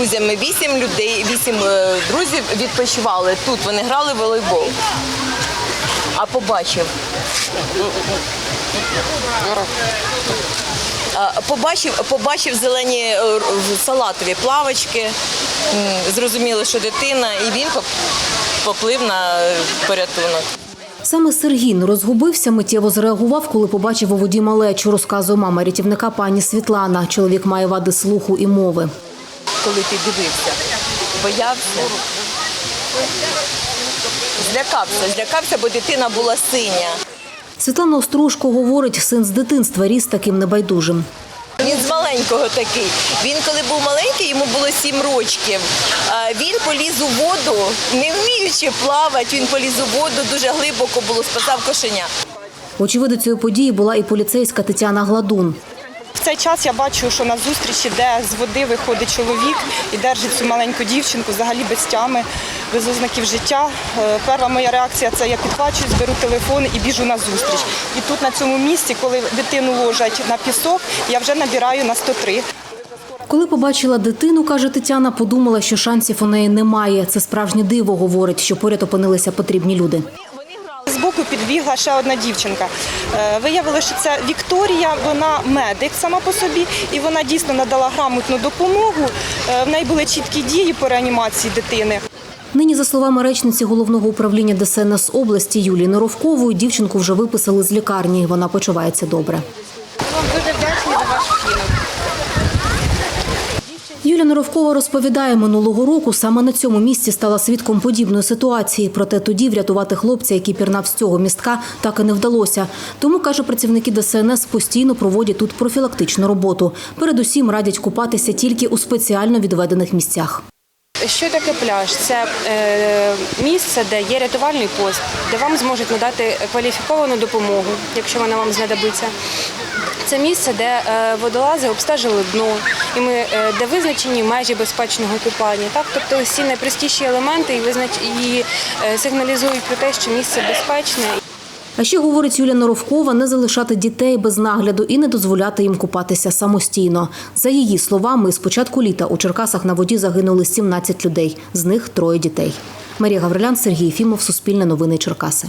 друзями, вісім людей, вісім е, друзів відпочивали тут. Вони грали в волейбол. А побачив. Побачив, побачив зелені е, салатові плавочки, зрозуміло, що дитина, і він поплив на е, порятунок. Саме Сергій не розгубився, миттєво зреагував, коли побачив у воді малечу, розказує мама рятівника пані Світлана. Чоловік має вади слуху і мови. Коли ти дивився? Боявся? Злякався, злякався, бо дитина була синя. Світлана Острушко говорить, син з дитинства ріс таким небайдужим. Він з маленького такий. Він, коли був маленький, йому було сім рочків. Він поліз у воду, не вміючи плавати, він поліз у воду, дуже глибоко було, спасав кошеня. Очевидицею події була і поліцейська Тетяна Гладун. Цей час я бачу, що на зустрічі, де з води виходить чоловік і держить цю маленьку дівчинку, взагалі без тями, без ознаків життя. Е, Перша моя реакція це я підхвачую, зберу телефон і біжу на зустріч. І тут на цьому місці, коли дитину ложать на пісок, я вже набираю на 103. Коли побачила дитину, каже Тетяна, подумала, що шансів у неї немає. Це справжнє диво, говорить, що поряд опинилися потрібні люди. Збоку підбігла ще одна дівчинка. Е, Виявилося, що це Вікторія, вона медик сама по собі, і вона дійсно надала грамотну допомогу. Е, В неї були чіткі дії по реанімації дитини. Нині, за словами речниці головного управління ДСНС області Юлії Норовкової, дівчинку вже виписали з лікарні. Вона почувається добре. Вам дуже Юлія Норовкова розповідає, минулого року саме на цьому місці стала свідком подібної ситуації. Проте тоді врятувати хлопця, який пірнав з цього містка, так і не вдалося. Тому, каже, працівники ДСНС постійно проводять тут профілактичну роботу. Передусім радять купатися тільки у спеціально відведених місцях. Що таке пляж? Це е, місце, де є рятувальний пост, де вам зможуть надати кваліфіковану допомогу, якщо вона вам знадобиться. Це місце, де е, водолази обстежили дно, і ми, е, де визначені межі безпечного купання. Так, тобто всі найпростіші елементи і визнач і е, сигналізують про те, що місце безпечне. А ще говорить Юлія Норовкова не залишати дітей без нагляду і не дозволяти їм купатися самостійно. За її словами, з початку літа у Черкасах на воді загинули 17 людей, з них троє дітей. Марія Гаврилян, Сергій Фімов, Суспільне новини Черкаси.